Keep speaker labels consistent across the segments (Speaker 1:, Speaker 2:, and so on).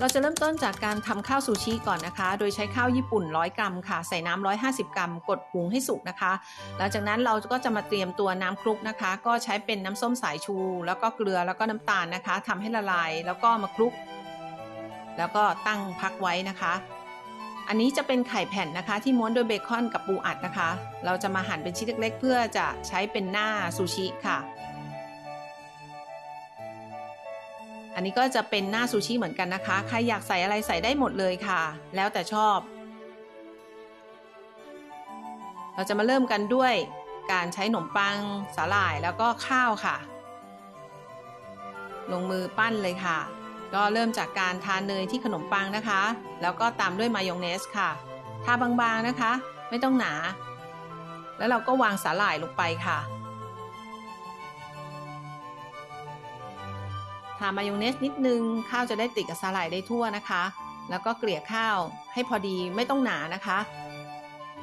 Speaker 1: เราจะเริ่มต้นจากการทำข้าวซูชิก่อนนะคะ โดยใช้ข้าวญี่ปุ่น 100 กรัมค่ะ ใส่น้ำ150 กรัม กดหุงให้สุกนะคะ หลังจากนั้นเราก็จะมาเตรียมตัวน้ำคลุกนะคะ ก็ใช้เป็นน้ำส้มสายชู แล้วก็เกลือ แล้วก็น้ำตาลนะคะ ทำให้ละลาย แล้วก็มาคลุก แล้วก็ตั้งพักไว้นะคะ อันนี้จะเป็นไข่แผ่นนะคะ ที่ม้วนโดยเบคอนกับปูอัดนะคะ เราจะมาหั่นเป็นชิ้นเล็กๆ เพื่อจะใช้เป็นหน้าซูชิค่ะ อันนี้ก็จะเป็นหน้าซูชิเหมือนกันนะคะ ใครอยากใส่อะไรใส่ได้หมดเลยค่ะ แล้วแต่ชอบ เราจะมาเริ่มกันด้วยการใช้ขนมปังสาหร่ายแล้วก็ข้าวค่ะ ลงมือปั้นเลยค่ะ ก็เริ่มจากการทาเนยที่ขนมปังนะคะ แล้วก็ตามด้วยมายองเนสค่ะ ทาบางๆนะคะ ไม่ต้องหนา แล้วเราก็วางสาหร่ายลงไปค่ะ ทามายองเนสนิดนึง ข้าวจะได้ติดกับสาหร่ายได้ทั่วนะคะ แล้วก็เกลี่ยข้าวให้พอดีไม่ต้องหนานะคะ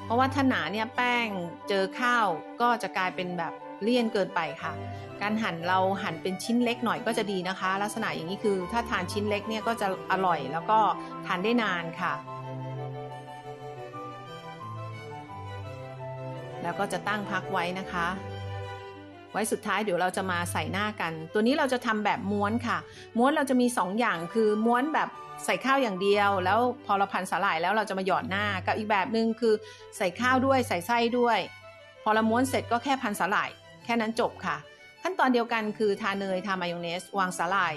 Speaker 1: เพราะว่าถ้าหนาเนี่ยแป้งเจอข้าวก็จะกลายเป็นแบบเลี่ยนเกินไปค่ะ การหั่นเราหั่นเป็นชิ้นเล็กหน่อยก็จะดีนะคะ ลักษณะอย่างนี้คือถ้าทานชิ้นเล็กเนี่ยก็จะอร่อยแล้วก็ทานได้นานค่ะ แล้วก็จะตั้งพักไว้นะคะ ไว้สุดท้ายเดี๋ยวเราจะมาใส่หน้ากัน ตัวนี้เราจะทำแบบม้วนค่ะ ม้วนเราจะมี 2 อย่างคือม้วนแบบใส่ข้าวอย่างเดียว แล้วพอเราพันสาหร่ายแล้วเราจะมาหยอดหน้ากับอีกแบบหนึ่งคือใส่ข้าวด้วยใส่ไส้ด้วย พอเราม้วนเสร็จก็แค่พันสาหร่าย แค่นั้นจบค่ะ ขั้นตอนเดียวกันคือทาเนยทามายองเนส วางสาหร่าย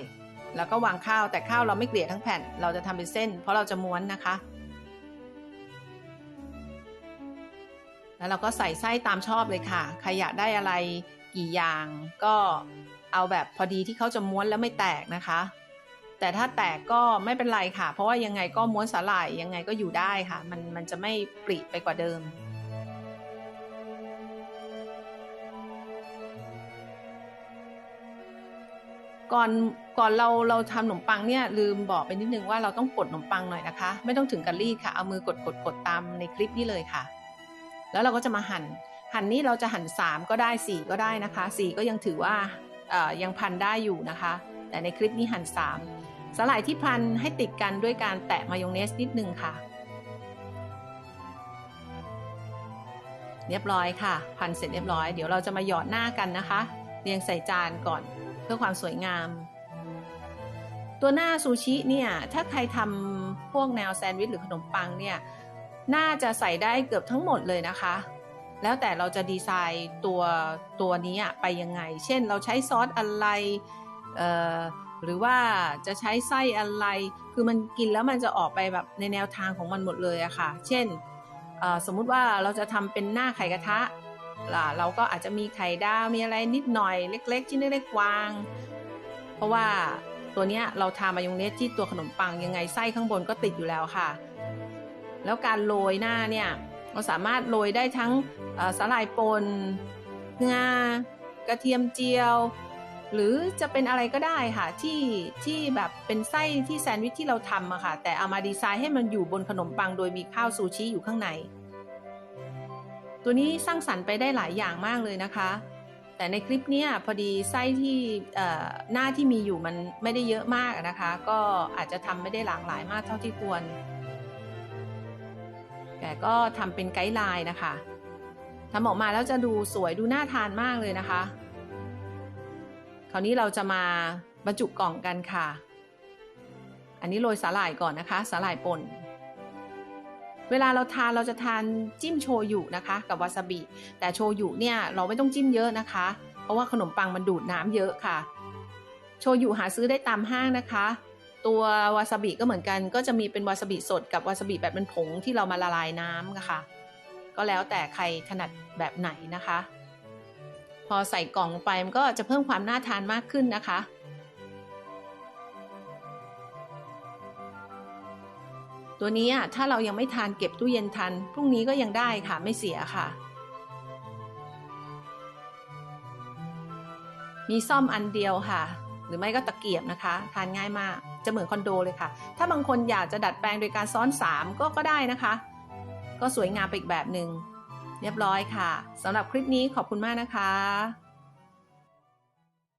Speaker 1: แล้วก็วางข้าวแต่ข้าวเราไม่เกลี่ยทั้งแผ่น เราจะทำเป็นเส้น เพราะเราจะม้วนนะคะแล้วเราก็ใส่ไส้ตามชอบเลยค่ะ ใครอยากได้อะไร กี่อย่าง ก็เอาแบบพอดีที่เขาจะม้วนแล้วไม่แตกนะคะ แต่ถ้าแตกก็ไม่เป็นไรค่ะ เพราะว่ายังไงก็ม้วนสาหร่ายยังไงก็อยู่ได้ค่ะ มันมันจะไม่ปริไปกว่าเดิมก่อนก่อนเราเราทำขนมปังเนี่ยลืมบอกไปนิดนึงว่าเราต้องกดขนมปังหน่อยนะคะ ไม่ต้องถึงกับรีดค่ะเอามือกดกดกดตามในคลิปนี้เลยค่ะ แล้วเราก็จะมาหั่น หันนี้เราจะหั่น3 ก็ได้ 4 ก็ได้นะคะ 4 ก็ยังถือว่ายังพันได้อยู่นะคะ แต่ในคลิปนี้หั่น3 สลายที่พันให้ติดกันด้วยการแตะมายองเนสนิดนึงค่ะ เรียบร้อยค่ะ พันเสร็จเรียบร้อย เดี๋ยวเราจะมาหยอดหน้ากันนะคะ เรียงใส่จานก่อนเพื่อความสวยงาม ตัวหน้าซูชิเนี่ยถ้าใครทำพวกแนวแซนด์วิชหรือขนมปังเนี่ยน่าจะใส่ได้เกือบทั้งหมดเลยนะคะ แล้วแต่เราจะดีไซน์ตัวตัวนี้ไปยังไง เช่นเราใช้ซอสอะไรหรือว่าจะใช้ไส้อะไร คือมันกินแล้วมันจะออกไปแบบในแนวทางของมันหมดเลยอะค่ะ เช่นสมมุติว่าเราจะทำเป็นหน้าไข่กระทะเราก็อาจจะมีไข่ดาวมีอะไรนิดหน่อยเล็ก ๆ ชิ้นเล็กๆวาง เพราะว่าตัวเนี้ยเราทามายองเนสที่ตัวขนมปังยังไงไส้ข้างบนก็ติดอยู่แล้วค่ะ แล้วการโรยหน้าเนี่ย เราสามารถโรยได้ทั้งสาหร่ายปนงากระเทียมเจียว หรือจะเป็นอะไรก็ได้ค่ะที่ที่แบบเป็นไส้ที่แซนด์วิชที่เราทำอะค่ะ แต่เอามาดีไซน์ให้มันอยู่บนขนมปังโดยมีข้าวซูชิอยู่ข้างใน ตัวนี้สร้างสรรค์ไปได้หลายอย่างมากเลยนะคะ แต่ในคลิปเนี้ยพอดีไส้ที่หน้าที่มีอยู่มันไม่ได้เยอะมากนะคะ ก็อาจจะทำไม่ได้หลากหลายมากเท่าที่ควร แต่ก็ทำเป็นไกด์ไลน์นะคะทำออกมาแล้วจะดูสวยดูน่าทานมากเลยนะคะ คราวนี้เราจะมาบรรจุกล่องกันค่ะ อันนี้โรยสาหร่ายก่อนนะคะสาหร่ายป่นเวลาเราทานเราจะทานจิ้มโชยุนะคะ กับวาซาบิ แต่โชยุเนี่ยเราไม่ต้องจิ้มเยอะนะคะ เพราะว่าขนมปังมันดูดน้ำเยอะค่ะ โชยุหาซื้อได้ตามห้างนะคะ ตัววาซาบิก็เหมือนกัน ก็จะมีเป็นวาซาบิสดกับวาซาบิแบบเป็นผงที่เรามาละลายน้ำนะคะก็แล้วแต่ใครถนัดแบบไหนนะคะ พอใส่กล่องไปมันก็จะเพิ่มความน่าทานมากขึ้นนะคะ ตัวนี้ถ้าเรายังไม่ทานเก็บตู้เย็นทัน พรุ่งนี้ก็ยังได้ค่ะไม่เสียค่ะ มีซ่อมอันเดียวค่ะ หรือไม่ก็ตะเกียบนะคะ ทานง่ายมากจะเหมือนคอนโดเลยค่ะ ถ้าบางคนอยากจะดัดแปลงโดยการซ้อน 3 ก็ก็ได้นะคะ ก็สวยงามไปอีกแบบหนึ่งเรียบร้อยค่ะสำหรับคลิปนี้ขอบคุณมากนะคะ